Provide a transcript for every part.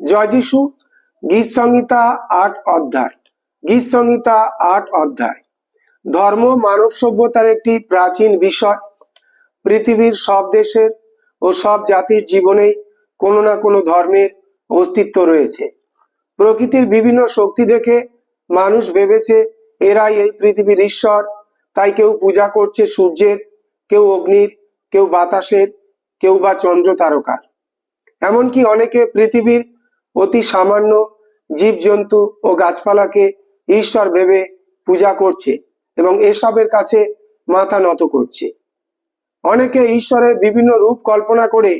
জয় যিশু, গীত সংহিতা আট অধ্যায়। গীত সংহিতা আট অধ্যায়। ধর্ম, মানব সভ্যতার একটি প্রাচীন বিষয়। পৃথিবীর সব দেশের ও সব জাতির জীবনেই কোনো না কোনো ধর্মের অস্তিত্ব রয়েছে। প্রকৃতির বিভিন্ন শক্তি দেখে মানুষ ভেবেছে, এরাই এই পৃথিবীর ঈশ্বর। তাই কেউ পূজা করছে সূর্যের, কেউ অগ্নির, কেউ বাতাসের, কেউ বা চন্দ্র তারকার। এমনকি অনেকে পৃথিবীর অতি সামান্য জীবজন্তু ও গাছপালাকে ঈশ্বর ভেবে পূজা করছে এবং এসবের কাছে মাথা নত করছে। অনেকে ঈশ্বরের বিভিন্ন রূপ কল্পনা করে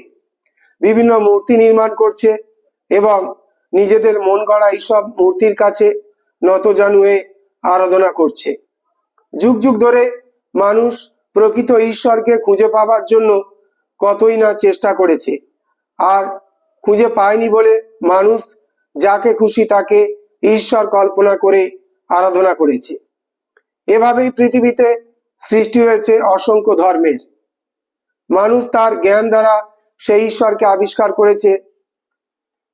বিভিন্ন মূর্তি নির্মাণ করছে এবং নিজেদের মন গড়া এইসব মূর্তির কাছে নতজানু হয়ে আরাধনা করছে। যুগ যুগ ধরে মানুষ প্রকৃত ঈশ্বরকে খুঁজে পাবার জন্য কতই না চেষ্টা করেছে, আর খুঁজে পায়নি বলে মানুষ যাকে খুশি তাকে ঈশ্বর কল্পনা করে আরাধনা করেছে। এভাবেই পৃথিবীতে সৃষ্টি হয়েছে অসংখ্য ধর্মের। মানুষ তার জ্ঞান দ্বারা সেই ঈশ্বরকে আবিষ্কার করেছে,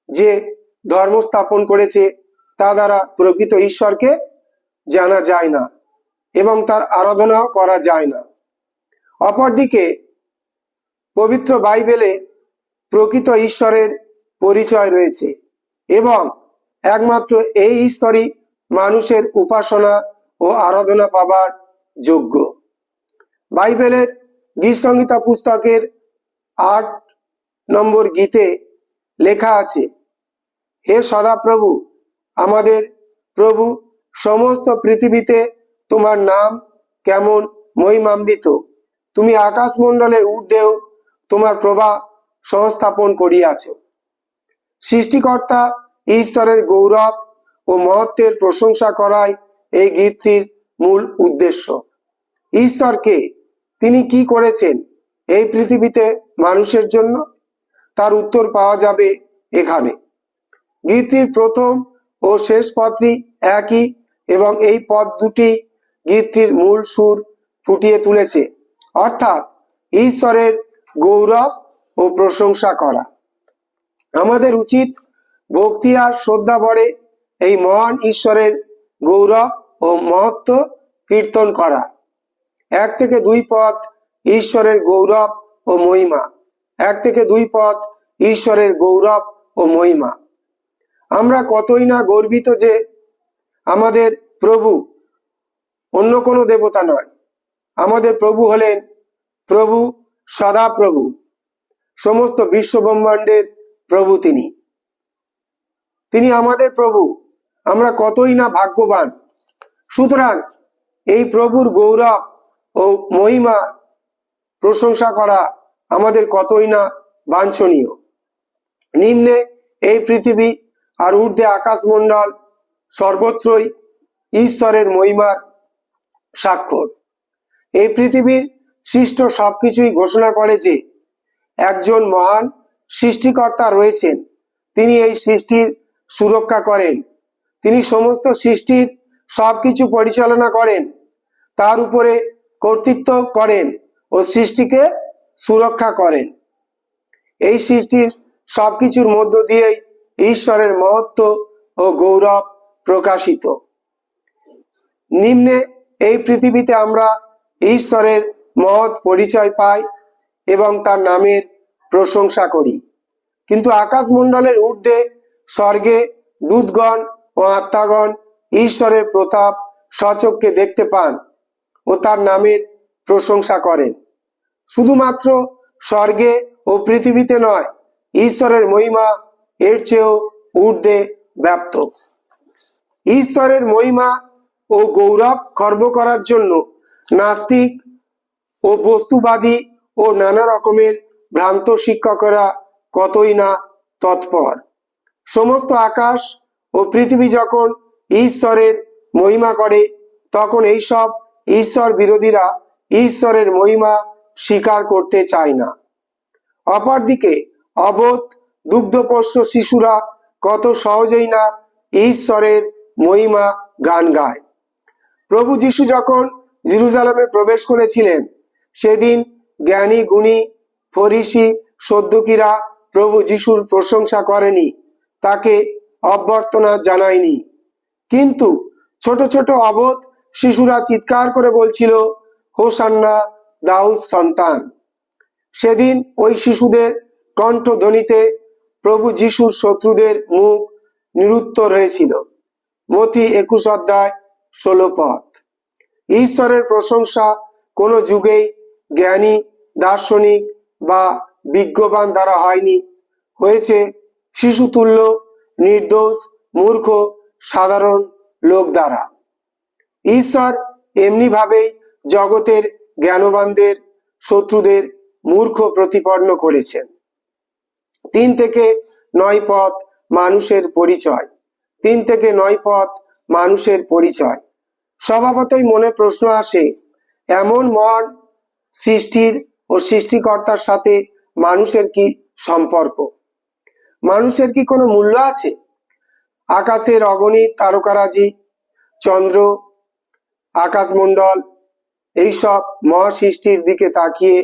যে ধর্ম স্থাপন করেছে, তা দ্বারা প্রকৃত ঈশ্বরকে জানা যায় না এবং তার আরাধনা করা যায় না। অপরদিকে পবিত্র বাইবেলে প্রকৃত ঈশ্বরের পরিচয় রয়েছে এবং একমাত্র এই ঈশ্বরই মানুষের উপাসনা ও আরাধনা পাবার যোগ্য। বাইবেলের গীত সংহিতা পুস্তকের আট নম্বর গীতে লেখা আছে, হে সদাপ্রভু, আমাদের প্রভু, সমস্ত পৃথিবীতে তোমার নাম কেমন মহিমান্বিত। তুমি আকাশমণ্ডলের ঊর্ধ্বেও তোমার প্রভা সংস্থাপন করিয়াছ। সৃষ্টিকর্তা ঈশ্বরের গৌরব ও মহত্বের প্রশংসা করাই এই গীতটির মূল উদ্দেশ্য। ঈশ্বরকে তিনি কি করেছেন এই পৃথিবীতে মানুষের জন্য? তার উত্তর পাওয়া যাবে এখানে। গীতটির প্রথম ও শেষ পদটি একই এবং এই পদ দুটি গীতটির মূল সুর ফুটিয়ে তুলেছে। অর্থাৎ ঈশ্বরের গৌরব ও প্রশংসা করা। আমাদের উচিত ভক্তি আর শ্রদ্ধা ভরে এই মহান ঈশ্বরের গৌরব ও মহত্ব কীর্তন করা। এক থেকে দুই পথ ঈশ্বরের গৌরব ও মহিমা। এক থেকে দুই পথ ঈশ্বরের গৌরব ও মহিমা। আমরা কতই না গর্বিত যে আমাদের প্রভু অন্য কোনো দেবতা নয়। আমাদের প্রভু হলেন প্রভু সদা প্রভু সমস্ত বিশ্ব ব্রহ্মাণ্ডের প্রভু তিনি। তিনি আমাদের প্রভু। আমরা কতই না ভাগ্যবান। সুতরাং এই প্রভুর গৌরব ও মহিমা প্রশংসা করা আমাদের কতই না বাঞ্ছনীয়। নিম্নে এই পৃথিবী আর ঊর্ধ্বে আকাশমণ্ডল সর্বত্রই ঈশ্বরের মহিমার স্বাক্ষর। এই পৃথিবীর সৃষ্ট সবকিছুই ঘোষণা করে যে একজন মহান সৃষ্টিকর্তা রয়েছেন। তিনি এই সৃষ্টির সুরক্ষা করেন। তিনি সমস্ত সৃষ্টির সবকিছু পরিচালনা করেন। তার উপরে কর্তৃত্ব করেন ও সৃষ্টিকে সুরক্ষা করেন। এই সৃষ্টির সবকিছুর মধ্য দিয়েই ঈশ্বরের মহত্ব ও গৌরব প্রকাশিত। নিম্নে এই পৃথিবীতে আমরা ঈশ্বরের মহৎ পরিচয় পাই এবং তার নামের প্রশংসা করি। কিন্তু আকাশমণ্ডলের ঊর্ধ্বে স্বর্গে দুধগণ ও আত্মাগণ ঈশ্বরের প্রতাপ সচককে দেখতে পান ও তার নামের প্রশংসা করেন। শুধুমাত্র স্বর্গে ও পৃথিবীতে নয়, ঈশ্বরের মহিমা এর চেয়েও ঊর্ধ্বে ব্যাপ্ত। ঈশ্বরের মহিমা ও গৌরব খর্ব করার জন্য নাস্তিক ও বস্তুবাদী ও নানা রকমের ভ্রান্ত শিক্ষকরা কতই না তৎপর। সমস্ত আকাশ ও পৃথিবী যখন ঈশ্বরের মহিমা করে, তখন এইসব ঈশ্বর বিরোধীরা ঈশ্বরের মহিমা স্বীকার করতে চায় না। অপরদিকে অবোধ, দুগ্ধপোষ্য শিশুরা কত সহজেই না ঈশ্বরের মহিমা গান গায়। প্রভু যিশু যখন জিরুজালামে প্রবেশ করেছিলেন, সেদিন জ্ঞানী গুণী ফরিসি সদ্যকিরা প্রভু যিশুর প্রশংসা করেনি, তাকে অভ্যর্থনা জানায়নি। কিন্তু ছোট ছোট অবোধ শিশুরা চিৎকার করে বলছিল, হোসান্না, দাউদ সন্তান। সেদিন ওই শিশুদের কণ্ঠধ্বনিতে প্রভু যিশুর শত্রুদের মুখ নিরুত্তর হয়েছিল মতি একুশ অধ্যায় ষোলো পথ। ঈশ্বরের প্রশংসা কোনো যুগেই জ্ঞানী, দার্শনিক বা বিজ্ঞবান দ্বারা হয়নি। হয়েছে শিশুতুল্য, নির্দোষ, মূর্খ, সাধারণ লোক দ্বারা। ঈশ্বর এমনি ভাবেই জগতের জ্ঞানবানদের, শত্রুদের মূর্খ প্রতিপন্ন করেছেন। তিন থেকে নয় পথ মানুষের পরিচয়। তিন থেকে নয় পথ মানুষের পরিচয়। স্বভাবতই মনে প্রশ্ন আসে, এমন মন সৃষ্টির ও সৃষ্টিকর্তার সাথে মানুষের কি সম্পর্ক? মানুষের কি কোনো মূল্য আছে? আকাশের অগণিত তারকারাজি, চন্দ্র, আকাশমণ্ডল, এইসব মহাসৃষ্টির দিকে তাকিয়ে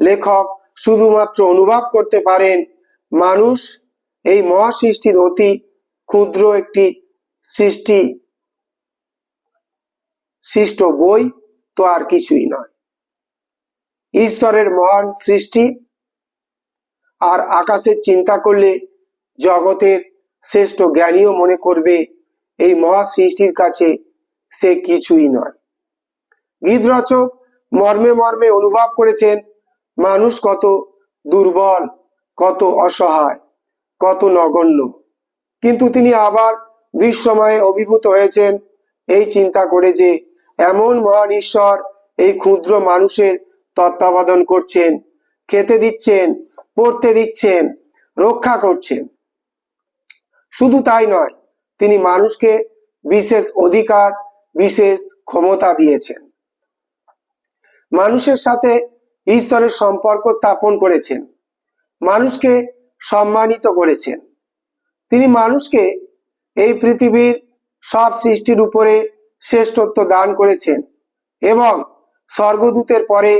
লেখক শুধুমাত্র অনুভব করতে পারেন মানুষ এই মহাসৃষ্টির অতি ক্ষুদ্র একটি সৃষ্টি, সৃষ্ট বই তো আর কিছুই নয়। ঈশ্বরের মহান সৃষ্টি। আর আকাশের চিন্তা করলে জগতের শ্রেষ্ঠ জ্ঞানীও মনে করবে, এই মহা সৃষ্টির কাছে সে কিছুই নয়। গীত রচক মর্মে মর্মে অনুভব করেছেন মানুষ কত দুর্বল, কত অসহায়, কত নগণ্য। কিন্তু তিনি আবার বিস্ময়ে অভিভূত হয়েছেন, এই চিন্তা করে যে এমন মহান ঈশ্বর, এই ক্ষুদ্র মানুষের তত্ত্বাবধান করছেন, খেতে দিচ্ছেন, পড়তে দিচ্ছেন, রক্ষা করছেন। শুধু তাই নয়, তিনি মানুষকে বিশেষ অধিকার, বিশেষ ক্ষমতা দিয়েছেন। মানুষের সাথে ঈশ্বরের সম্পর্ক স্থাপন করেছেন, মানুষকে সম্মানিত করেছেন। তিনি মানুষকে এই পৃথিবীর সব সৃষ্টির উপরে শ্রেষ্ঠত্ব দান করেছেন এবং স্বর্গদূতের পরে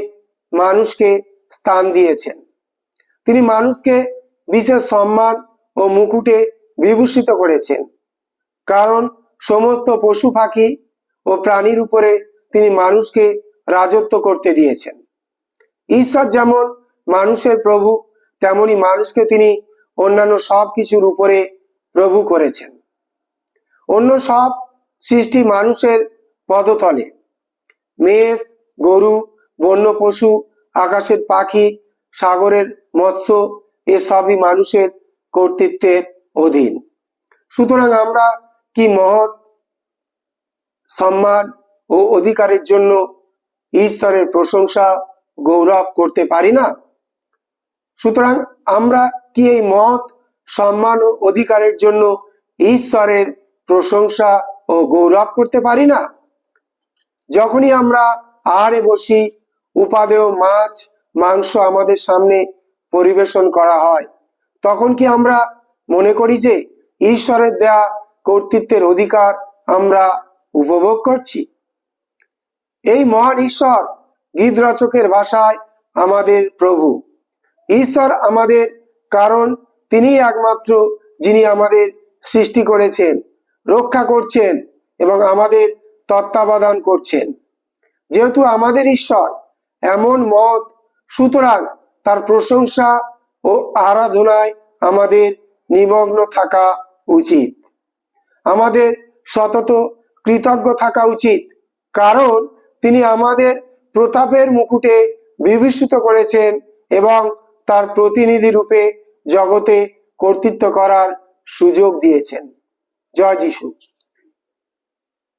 মানুষকে স্থান দিয়েছেন। তিনি মানুষকে বিশেষ সম্মান ও মুকুটে বিভূষিত করেছেন। কারণ সমস্ত পশু পাখি ও প্রাণীর উপরে তিনি মানুষকে রাজত্ব করতে দিয়েছেন। ঈশ্বর যেমন মানুষের প্রভু, তেমনি মানুষকে তিনি অন্যান্য সব কিছুর উপরে প্রভু করেছেন। অন্য সব সৃষ্টি মানুষের পদতলে। মেষ, গরু বন্য পশু, আকাশের পাখি, সাগরের মৎস্য এসবই মানুষের কর্তৃত্বের অধীন। সুতরাং আমরা কি মহৎ, সম্মান ও অধিকারের জন্য ঈশ্বরের প্রশংসা, গৌরব করতে পারি না? সুতরাং আমরা কি এই মহৎ, সম্মান ও অধিকারের জন্য ঈশ্বরের প্রশংসা ও গৌরব করতে পারি না? যখনই আমরা আহারে বসি উপাদেয় মাছ, মাংস আমাদের সামনে পরিবেশন করা হয়। তখন কি আমরা মনে করি যে ঈশ্বরের দেয়া কর্তৃত্বের অধিকার আমরা উপভোগ করছি? এই মহান ঈশ্বর গীত রচকের ভাষায় আমাদের প্রভু। ঈশ্বর আমাদের কারণ তিনি একমাত্র যিনি আমাদের সৃষ্টি করেছেন, রক্ষা করছেন এবং আমাদের তত্ত্বাবধান করছেন। যেহেতু আমাদের ঈশ্বর এমন মত। সুতরাং তার প্রশংসা ও আরাধনায় আমাদের নিমগ্ন থাকা উচিত। আমাদের সতত কৃতজ্ঞ থাকা উচিত। কারণ তিনি আমাদের প্রতাপের মুকুটে বিভূষিত করেছেন এবং তার প্রতিনিধি রূপে জগতে কর্তৃত্ব করার সুযোগ দিয়েছেন। জয় যিশু।